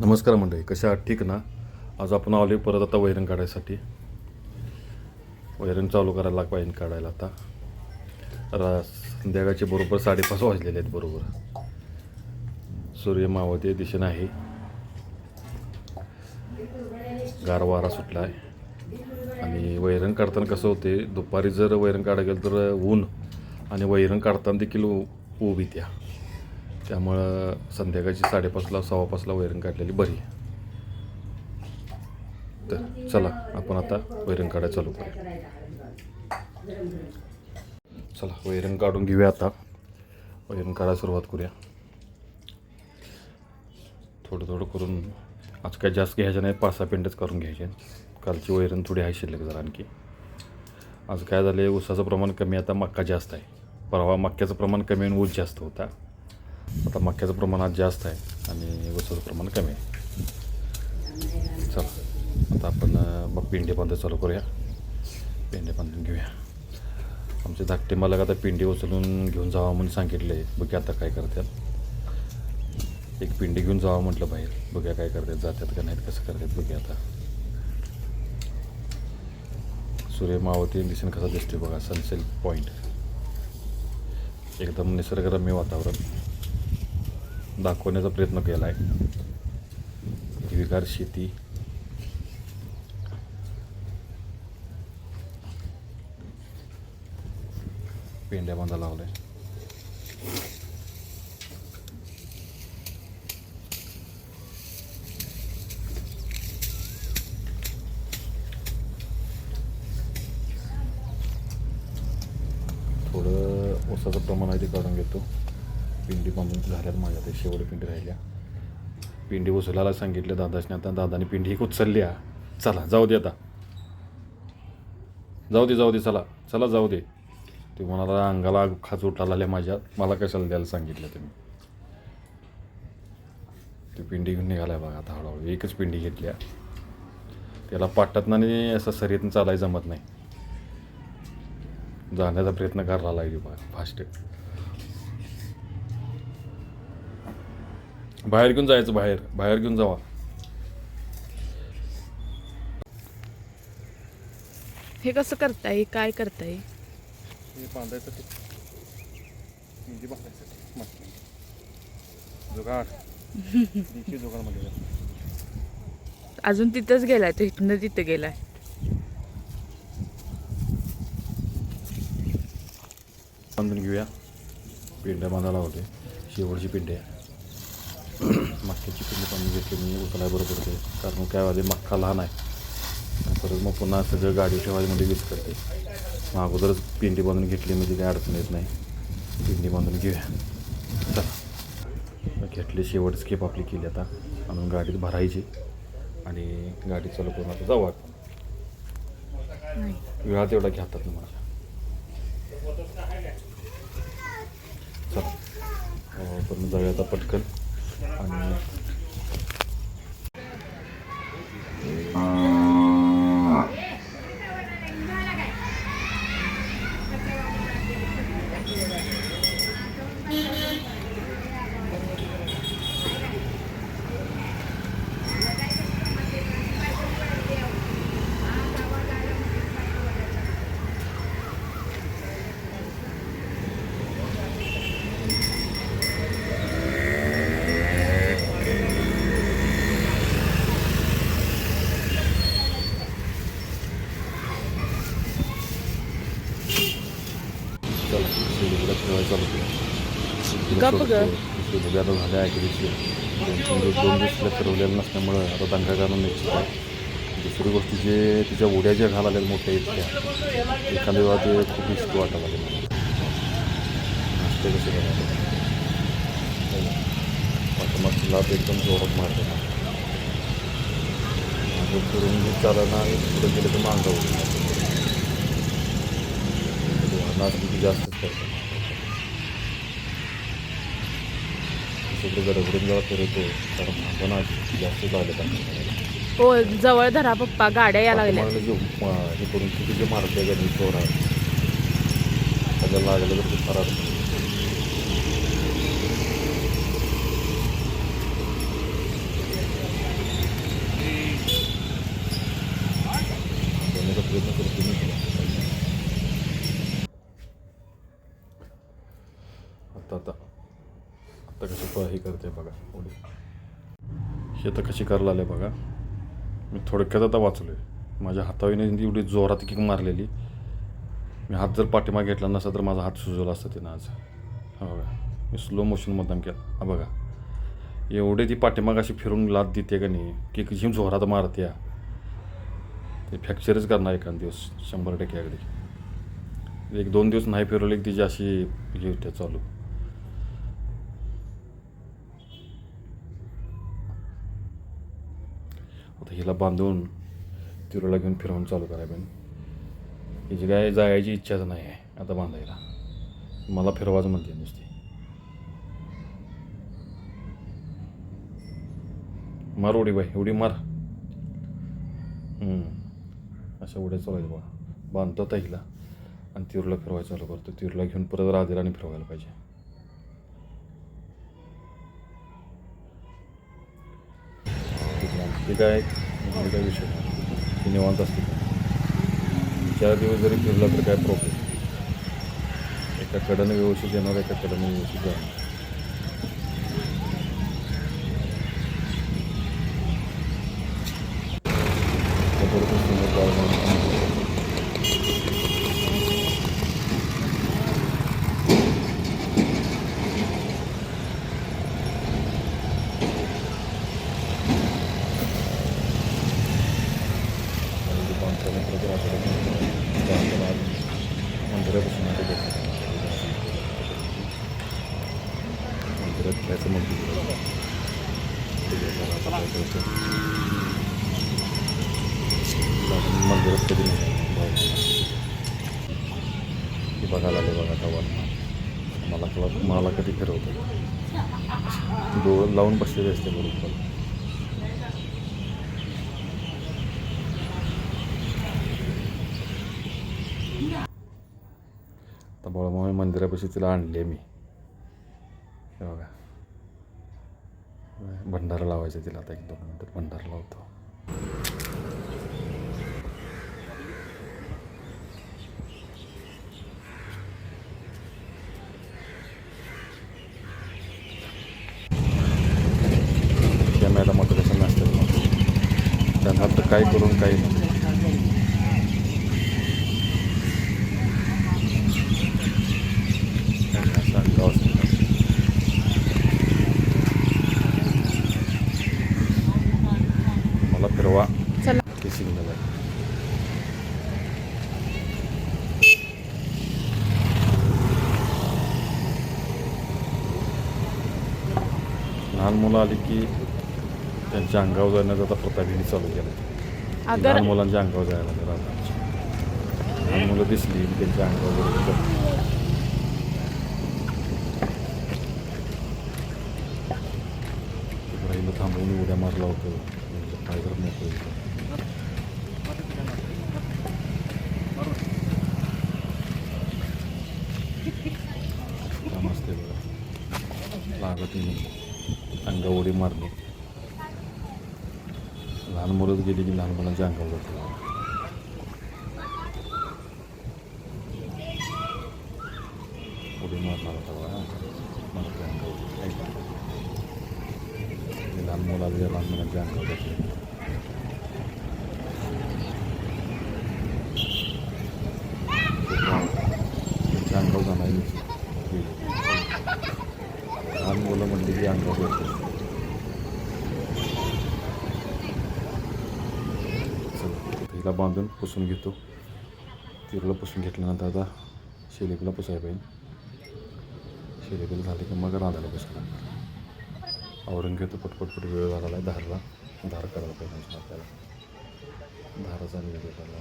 नमस्कार मंडळी कशा ठीक ना? आज आपण आलो परत आता वैरण काढायसाठी. वैरण चालू करायला लाग पाहिजे काढायला आता. रा संध्याकाळचे बरोबर साडेपाच वाजलेले आहेत बरोबर. सूर्य मावते दिशेनं आहे. गार वारा सुटला आहे आणि वैरण काढताना कसं होते दुपारी जर वैरण काढायला गेलं तर ऊन आणि वैरण काढताना देखील ऊ- ऊब येत्या त्यामुळं संध्याकाळची साडेपाचला सव्वापाचला वैरण काढलेली बरी तर चला आपण आता वैरण काढायला चालू करूया. चला वैरण काढून घेऊया आता. वैरण काढायला सुरुवात करूया. थोडं थोडं करून आज काय जास्त घ्यायचं नाही पाच सहा पेंटच करून घ्यायचे. कालची वैरण थोडी आहे शिल्लक जरा आणखी. आज काय झालं आहे ऊसाचं प्रमाण कमी आता मक्का जास्त आहे. परवा मक्याचं प्रमाण कमी आणि ऊस जास्त होता. आता मक्याचं प्रमाण आज जास्त आहे आणि ऊसाचं प्रमाण कमी आहे. चला आता आपण मग पिंडी बांधायला चालू करूया. पिंडी बांधून घेऊया. आमचे धाकटे मला आता पिंडी उचलून घेऊन जावा म्हणून सांगितले. आहे आता काय करतात. एक पिंडी घेऊन जावा म्हटलं बाहेर. बघूया काय करतात जातात का नाहीत कसं करतात बघ्या आता. सूर्य मावती दिसेन कसा दिसतोय बघा सनसेट पॉईंट एकदम निसर्गरम्य वातावरण. दाखवण्याचा प्रयत्न केला आहे हिरवीगार शेती. पेंड्या बांधा लावलाय. थोडं ऊसाचं प्रमाण आहे ते काढून घेतो. पिंडी बांधून झाल्यात माझ्या ते शेवटी पिंडी राहिल्या. पिंडी उचलायला सांगितलं दादाशने आता दादाने पिंडी एक उचलली चला जाऊ दे आता. जाऊ दे जाऊ दे चला चला जाऊ दे. ते म्हणाला अंगाला खाच उठायला माझ्या. मला कशाला द्यायला सांगितलं तुम्ही? ती पिंडी घेऊन निघालाय बघा आता हळूहळू. एकच पिंडी घेतल्या. त्याला पाटत नाही असं शर्यतीनं चालायला जमत नाही. जाण्याचा प्रयत्न करायला लागली बघा फास्ट. बाहेर घेऊन जायचं बाहेर. बाहेर घेऊन जावा. हे कसं करताय? काय करताय? हे बांधायसाठी. मेहंदी बांधायसाठी. मस्त जुगाड. देखील जुगाडमध्ये अजून तिथंच गेलाय तो इथनं तिथं गेलाय. बांधून घेऊया. पिंड्या बांधायला होते. शेवटची पिंडी आहे मक्याची पिंडी बांधून घेतली मी उचलाय बरोबर पडते कारण काय वाजे मक्का लहान आहे. परत मग पुन्हा सगळं गाडी ठेवायमध्ये वीज करते. मग अगोदरच पिंडी बांधून घेतली म्हणजे काही अडचण येत नाही. पिंडी बांधून घेऊया. चला. घेतली शेवट स्केप आपली केली आता. आणून गाडीत भरायची. आणि गाडी चालू करून आता जाऊ आपण. वेळा तेवढा घेतात ना माझ्या चला. अं, पण जाऊया आता पटकन. आणि चला शिवलीला खेळायला चालू केलं. दुसरी आता झाल्या की दिवशी दोन तीन दिवस दोन दिवस फिरवलेलं नसल्यामुळं आता दंगा करणं निश्चित आहे दुसरी गोष्टी जे तिच्या उड्या ज्या घालायला मोठ्या इतक्या एखाद्या वेळा ते खूप इष्ट वाटायला लागले नाश्ते कसे करायचे आता मग तिला ते एकदम जोरात मारते ना जे चालना आणि पुढे गेलं तर मांगा होतं नाचणी जास्तच करते सगळे गडबडून जेव्हा कारण आपण जास्त हो जवळ धरा पप्पा गाड्या या लागल्या. जे हे करून किती जे मारते त्याला लागलं तर ते अडचण येते. हे करते बघा. उडी हे तर कशी करायला आले बघा. मी थोडक्यात आता वाचलो आहे माझ्या हातावीने एवढी जोरात किक मारलेली. मी हात जर पाठीमाग घेतला नसता तर माझा हात सुजवला असता तिनं आज. हा बघा. मी स्लो मोशन मतदान केला. हा बघा. एवढे ती पाठीमाग अशी फिरून लाद देते का नाही? की कशी जोरात मारते ते फ्रॅक्चरच करणार एखाद दिवस शंभर टक्के अगदी. एक दोन दिवस नाही फिरवले की तिची अशी हे होते चालू. आता हिला बांधून तिरुला घेऊन फिरवून चालू करायला हिची काय जायची इच्छाच नाही आहे आता बांधायला. मला फिरवाच म्हणते नुसती. मार उडी बाई उडी मार. अशा उड्या चालायचं बा बांधतो आता हिला. आणि तिरूला फिरवायला चालू करतो. तिरूला घेऊन परत राधेराने फिरवायला पाहिजे. ते काय म्हणजे काय विषय नाही. ती निवांत असते चार दिवस जरी फिरला तर काय प्रॉब्लेम एका कडेनं व्यवस्थित येणार एका कडेनं व्यवस्थित जाणार. मंदिरात कधी नाही बघायला आले बघा गावांना मला कला- मला कधी फिरवतं डोळं लावून बसलेले असते बरोबर. आता बळमावी मंदिरापाशी तिला आणले मी. हे बघा. भंडारा लावायचा तिला आता एक दोन मिनटं. भंडारा लावतो त्या मॅडम आता कसं नसतात मग त्यांना तर काय करून काही नाही. मला फिरवा. सिग्नल आहे. लहान मुलं आली की त्यांच्या अंगावर जाण्याचा आता प्रतापीने चालू केला लहान मुलांच्या अंगावर जायला लागलं लहान मुलं दिसली त्यांच्या अंगावर. राहिलं थांबवून उड्या मारला होतो म्हणजे पाय जर मोकळं होतं. काम असते बघा लागत नाही अंगा उडी मारली लहान मुलंच गेली की लहान मुलांच्या अंगावर जाते उडी मारणार होता बघा मारते अंगावर ऐक. हे लहान मुलाला जे लहान मुलांच्या अंगावर जाते त्यांच्या अंगावर जाणार लहान मुलं म्हणली की अंगावर जाते चला तिला बांधून पुसून घेतो. तिरला पुसून घेतल्यानंतर आता शेलेकला पुसायला पाहिजे. शेलेकला झाले की मग राधायला बसला आवरून घेतो पटपटपट वेळ झाला आहे धारला धार करायला पाहिजे अजून आपल्याला धाराचा निवेद करायला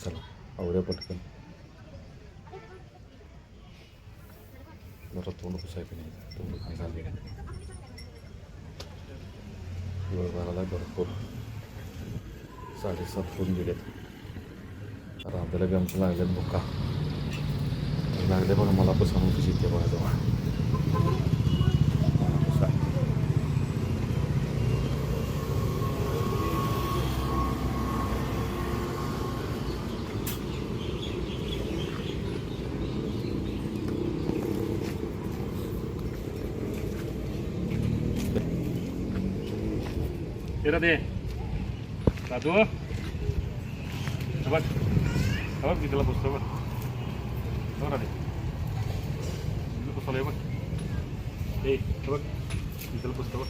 चला आवड्या पटकन. जरा तोंड पुसायला नाही. तोंड काय गुळबाराला भरपूर. साडेसात होऊन गेलेत. रांधायला बी आमच्या लागल्यात भुका. लागले बघा मला पण सांगू कशी इथे बघा जवळ तेरा दे दादू हे बघ हे बघ तिथला पुस्तक बघ बघ राधे तिथलं पुस्तक आहे बघ ए हे बघ तिथलं पुस्तक बघ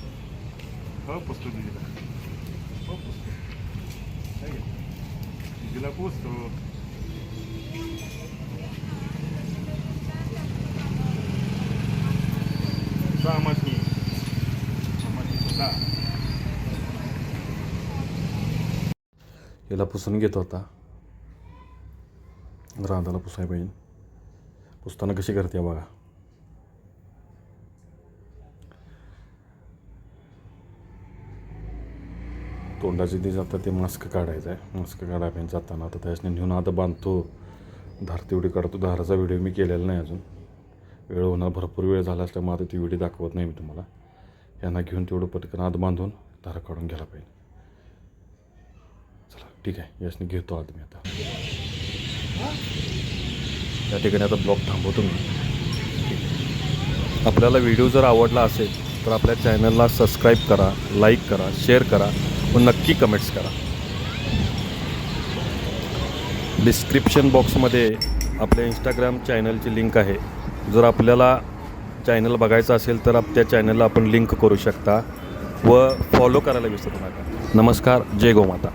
हो पुस्तक दिदीला याला पुसून घेत होता. राधाला पुसाय पाहिजे पुसताना कशी करते बघा. तोंडाचे जे जातात ते मास्क काढायचं आहे. मास्क काढायला पाहिजे जाताना आता त्याच्याने नेऊन आता बांधतो. धार तेवढी काढतो. धाराचा व्हिडिओ मी केलेला नाही अजून. वेळ होणार भरपूर वेळ झाला असल्यामुळे आता ती व्हिडिओ दाखवत नाही मी तुम्हाला. यांना घेऊन तेवढं पटकन आत बांधून धारा काढून घ्यायला पाहिजे. ठीक आहे यासने घेतो आत. मी आता या ठिकाणी आता ब्लॉग थांबवतो मी. आपल्याला व्हिडिओ जर आवडला असेल तर आपल्या चॅनलला सबस्क्राईब करा लाईक करा शेअर करा व नक्की कमेंट्स करा. डिस्क्रिप्शन बॉक्समध्ये आपल्या इंस्टाग्राम चॅनलची लिंक आहे. जर आपल्याला चॅनल बघायचं असेल तर आप त्या चॅनलला आपण लिंक करू शकता. व फॉलो करायला विसरू नका. नमस्कार जय गोमाता.